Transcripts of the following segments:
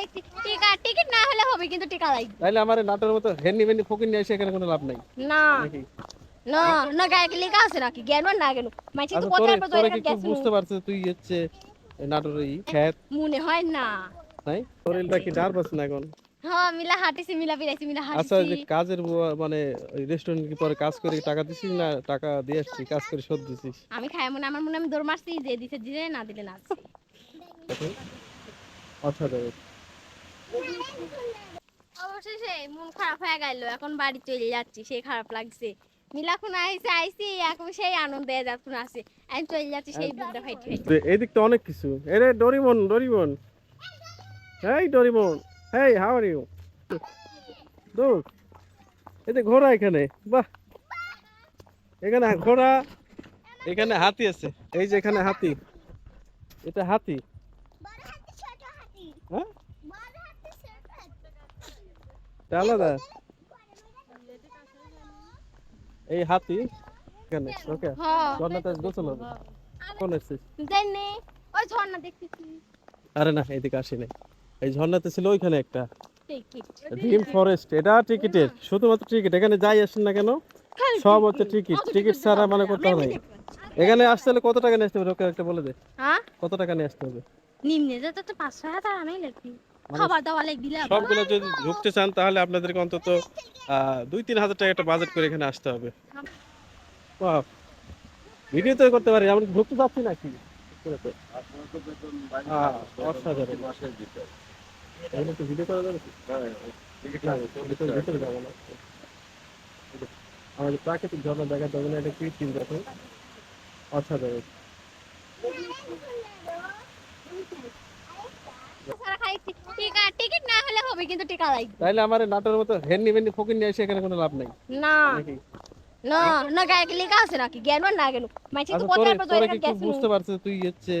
খাই টিকা টিকিট না হলে হবে কিন্তু টিকা লাগবে তাইলে আমার নাটোর মতো হেন্নি মেন্নি ফকির নিয়ে এসে এখানে কোনো লাভ নাই। না। না না গায়ে লেখা আছে নাকি? জ্ঞান না জ্ঞান। মাইছি তো আচ্ছা তোরে কোথায় কি বুঝতে পারছিস তুই হচ্ছে নাটোরের খ্যাত? মনে হয় না। নাই শরীরটা কি ডার না এখন? হ্যাঁ মিলা হাঁটিছি মিলা বিরাইছি মিলা আচ্ছা যে কাজের মানে রেস্টুরেন্ট কি পরে কাজ করে টাকা দিছিস না টাকা দিয়ে আসছিস কাজ করে শোধ দিছিস? আমি খাই মনে আমার মনে আমি দৌড় মারছি যে দিছে দিলে না দিলে না। অসাধারণ অবশেষে মন খারাপ হয়ে গেল এখন বাড়ি চলে যাচ্ছি সেই খারাপ লাগছে। মিলাখুন আইসে আইসি এখন সেই আনন্দে যাচ্ছুন আছে। আমি চলে যাচ্ছি সেই বুকটা ফাইট ফাইট এই দিক তো অনেক কিছু। এরে ডরিমন ডরিমন। হেই ডরিমন হেই হাউ আর ইউ এই যে ঘোড়া এখানে বাহ। এখানে ঘোড়া এখানে হাতি আছে। এই যে এখানে হাতি। এটা হাতি হ্যাঁ এটা আলাদা? এই হাতি? এখানে ওকে। ঝর্ণাতে গোসল হবে কোন এসছিস ওই ঝর্ণা দেখতেছি। আরে না এদিকে আসি নাই এই ঝর্ণাতে ছিল ওইখানে একটা। ড্রিম ফরেস্ট এটা টিকিটের। শুধুমাত্র টিকিট। এখানে যাই আসেন না কেন? সব হচ্ছে টিকিট। টিকিট ছাড়া মানে করতে হবে। এখানে আসতে হলে কত টাকা নিয়ে আসতে হবে? ওকে একটা বলে দে। হ্যাঁ? কত টাকা নিয়ে আসতে হবে? নিম্নে যেতে তো পাঁচশো হাজার আমি লাগবি খাবার দাবার লাগবি সবগুলো যদি ঢুকতে চান তাহলে আপনাদেরকে অন্তত দুই তিন হাজার টাকা একটা বাজেট করে এখানে আসতে হবে। ভিডিও তো করতে পারি আমরা ঢুকতে পারছি নাকি। আমাদের প্রাকৃতিক ঝর্ণা দেখা যাবে না এটা কৃত্রিম দেখো। অসাধারণ। টিকিট না হলে হবে কিন্তু টিকা লাগবে। তাইলে আমার নাটোর মতো হেন্নি মেন্নি ফকির নিয়ে এসে এখানে কোনো লাভ নাই। না। না না গায়ে লেখা আছে নাকি? জ্ঞান না জ্ঞান। মাইছি তো আচ্ছা তোরে কি বুঝতে পারছিস তুই হচ্ছে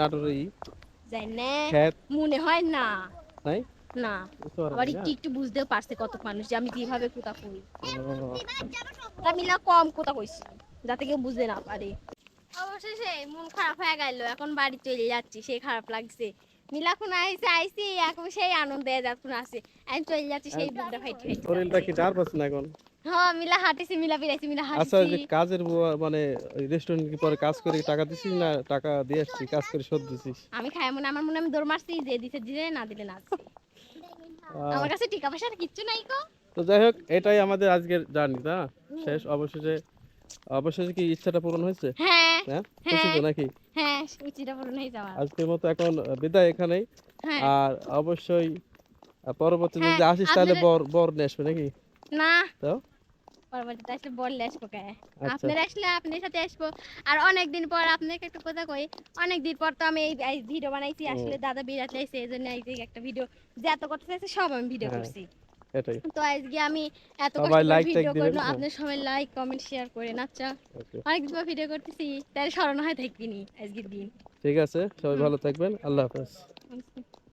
নাটোরের জানি না মনে হয় না। নাই? না। আবার একটু একটু বুঝতেও পারছে কত মানুষ যে আমি কীভাবে কোথা করি ও, তা কম কোথা কইছি যাতে কেউ বুঝতে না পারে। অবশেষে মন খারাপ হয়ে গেল এখন বাড়ি চলে যাচ্ছি সেই খারাপ লাগছে। মিলাখুন আইসি এখন সেই আনন্দে আছে। আমি চলে যাচ্ছি সেই বুকটা ফাইট ফাইট শরীরটা কি ডার পাচ্ছে না এখন? হ্যাঁ মিলা হাঁটিছি মিলা বিরাইছি মিলা আচ্ছা যে কাজের মানে রেস্টুরেন্ট কি পরে কাজ করে টাকা দিছিস না টাকা দিয়ে আসছিস কাজ করে শোধ দিছিস আমি খাই মনে আমার মনে আমি দৌড় মারছি যে দিছে দিলে না দিলে না আমার কাছে টাকা পয়সা কিচ্ছু নাই গো। তো যাই হোক এটাই আমাদের আজকের জার্নি না? শেষ অবশেষে অবশেষে কি ইচ্ছাটা পূরণ হয়েছে? হ্যাঁ হ্যাঁ? নাকি? হ্যাঁ যাওয়ার। আজকের মতো এখন বিদায় এখানেই। হ্যাঁ। আর অবশ্যই পরবর্তীতে যদি হ্যাঁ, আসিস তাহলে বর বর নিয়ে আসবে নাকি? না। তো? পরবর্তীতে আসলে বললে আসব কে? আচ্ছা। আসলে আপনার সাথে আসব। আর অনেক দিন পর আপনাকে একটা কথা কই অনেক দিন পর তো আমি এই ভিডিও বানাইছি আসলে দাদা বিরাট লাইছে এই জন্য এই যে একটা ভিডিও যে এত করতে চাইছে সব আমি ভিডিও হ্যাঁ, করছি। এটাই। তো আজকে আমি এত কষ্ট ভিডিও করলাম। আপনার সবাই লাইক কমেন্ট শেয়ার করেন। আচ্ছা অনেক দিন ভিডিও করতেছি তাই স্মরণ হয় থাকবিনি আজকের দিন। ঠিক আছে সবাই ভালো থাকবেন আল্লাহ হাফেজ।